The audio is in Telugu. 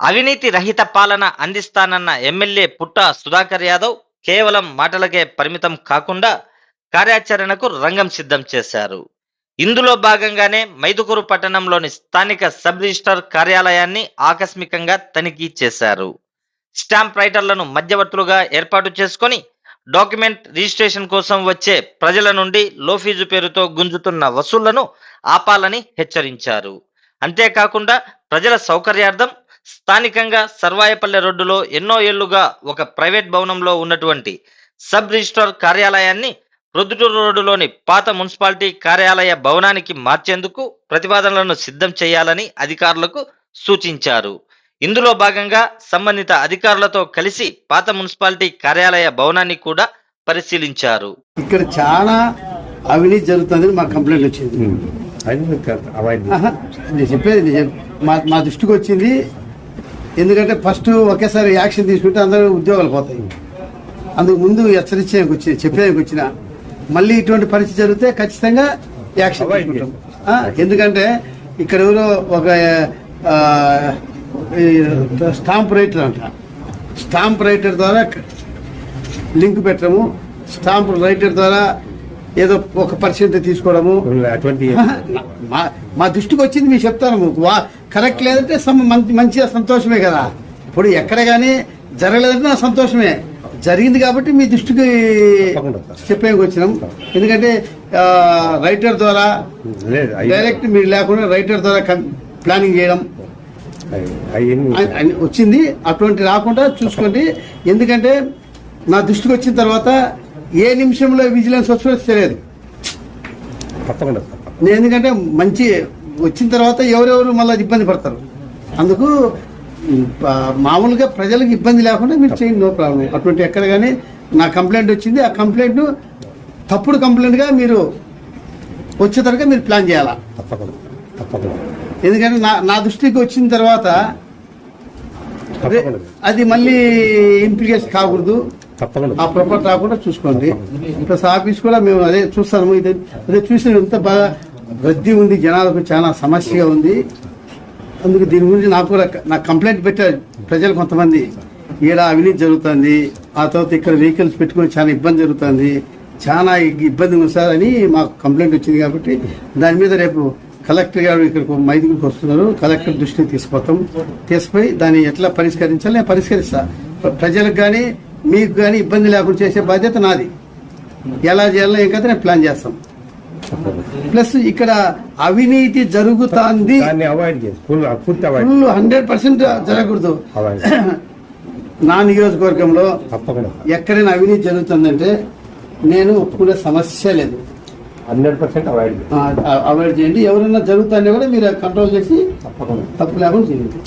అవినీతి రహిత పాలన అందిస్తానన్న ఎమ్మెల్యే పుట్ట సుధాకర్ యాదవ్ కేవలం మాటలకే పరిమితం కాకుండా కార్యాచరణకు రంగం సిద్ధం చేశారు. ఇందులో భాగంగానే మైదుకూరు పట్టణంలోని స్థానిక సబ్ రిజిస్టర్ కార్యాలయాన్ని ఆకస్మికంగా తనిఖీ చేశారు. స్టాంప్ రైటర్లను మధ్యవర్తులుగా ఏర్పాటు చేసుకొని డాక్యుమెంట్ రిజిస్ట్రేషన్ కోసం వచ్చే ప్రజల నుండి లో ఫీజు పేరుతో గుంజుతున్న వసూళ్ళను ఆపాలని హెచ్చరించారు. అంతేకాకుండా ప్రజల సౌకర్యార్థం స్థానికంగా సర్వాయపల్లె రోడ్డులో ఎన్నో ఏళ్ళుగా ఒక ప్రైవేట్ భవనంలో ఉన్నటువంటి సబ్ రిజిస్ట్రార్ కార్యాలయాన్ని ప్రొద్దుటూరు రోడ్డులోని పాత మున్సిపాలిటీ కార్యాలయ భవనానికి మార్చేందుకు ప్రతిపాదనలను సిద్ధం చేయాలని అధికారులకు సూచించారు. ఇందులో భాగంగా సంబంధిత అధికారులతో కలిసి పాత మున్సిపాలిటీ కార్యాలయ భవనాన్ని కూడా పరిశీలించారు. ఇక్కడ చాలా అవినీతి జరుగుతుందని మా కంప్లైంట్ వచ్చింది. నేను చెప్పేది మా దృష్టికి వచ్చింది ఎందుకంటే ఫస్ట్ ఒకేసారి యాక్షన్ తీసుకుంటే అందరూ ఉద్యోగాలు పోతాయి. అందుకు ముందు హెచ్చరించేందుకు వచ్చి చెప్పేందుకు వచ్చిన మళ్ళీ ఇటువంటి పరిస్థితి జరిగితే ఖచ్చితంగా యాక్షన్ తీసుకుంటాం. ఎందుకంటే ఇక్కడ ఎవరో ఒక స్టాంప్ రైటర్ అంట. స్టాంప్ రైటర్ ద్వారా లింక్ పెట్టడము స్టాంప్ రైటర్ ద్వారా ఏదో ఒక పర్సెంట్ తీసుకోవడము. అటువంటి మా దృష్టికి వచ్చింది మీకు చెప్తాను. వా కరెక్ట్ లేదంటే మంచిగా సంతోషమే కదా. ఇప్పుడు ఎక్కడ కానీ జరగలేదంటే నా సంతోషమే. జరిగింది కాబట్టి మీ దృష్టికి. చెప్పేందుకు వచ్చినాం. ఎందుకంటే రైటర్ ద్వారా డైరెక్ట్ మీరు లేకుండా రైటర్ ద్వారా ప్లానింగ్ చేయడం. వచ్చింది. అటువంటి రాకుండా చూసుకోండి. ఎందుకంటే నా దృష్టికి వచ్చిన తర్వాత ఏ నిమిషంలో విజిలెన్స్ వచ్చో తెలియదు. తప్పకుండా. ఎందుకంటే మంచి వచ్చిన తర్వాత ఎవరెవరు మళ్ళీ ఇబ్బంది పడతారు. అందుకు మామూలుగా ప్రజలకు ఇబ్బంది లేకుండా మీరు చేయండి నో ప్రాబ్లం. అటువంటి ఎక్కడ కానీ నా కంప్లైంట్ వచ్చింది ఆ కంప్లైంట్ తప్పుడు కంప్లైంట్గా మీరు వచ్చేతరగా మీరు ప్లాన్ చేయాలా? తప్పకుండా. తప్పకుండా. ఎందుకంటే నా నా దృష్టికి వచ్చిన తర్వాత అది మళ్ళీ ఇంప్లికేషన్ కాకూడదు. తప్పకుండా. ఆ ప్రొపర్ రాకుండా చూసుకోండి. ప్లస్ ఆఫీస్ కూడా మేము అదే చూస్తాము. ఇది అదే చూసిన ఎంత బాగా రద్దీ ఉంది జనాలకు చాలా సమస్యగా ఉంది. అందుకు దీని గురించి నాకు కూడా నాకు కంప్లైంట్ పెట్టారు ప్రజలు కొంతమంది. ఈడ అవినీతి జరుగుతుంది ఆ తర్వాత ఇక్కడ వెహికల్స్ పెట్టుకొని చాలా ఇబ్బంది జరుగుతుంది. చాలా ఇబ్బంది ఉంది సార్ అని మాకు కంప్లైంట్ వచ్చింది కాబట్టి దాని మీద రేపు కలెక్టర్ గారు ఇక్కడికి మైదుగురికి వస్తున్నారు. కలెక్టర్ దృష్టికి తీసుకుపోతాం. తీసుకుపోయి దాన్ని ఎట్లా పరిష్కరించాలి నేను పరిష్కరిస్తా. ప్ర- ప్రజలకు కానీ మీకు కానీ ఇబ్బంది లేకుండా చేసే బాధ్యత నాది. ఎలా చేయాలో ఇంకా నేను ప్లాన్ చేస్తాం. ప్లస్ ఇక్కడ అవినీతి జరుగుతుంది. ఫుల్ హండ్రెడ్ పర్సెంట్ జరగకూడదు. అవాయిడ్. నా నియోజకవర్గంలో తప్పకుండా. ఎక్కడైనా అవినీతి జరుగుతుందంటే నేను ఒప్పుకునే సమస్య లేదు. హండ్రెడ్ పర్సెంట్ అవాయిడ్ అవాయిడ్ చేయండి. ఎవరైనా జరుగుతుంటే కూడా మీరు కంట్రోల్ చేసి తప్పకుండా. తప్పు లేకుండా చేయండి.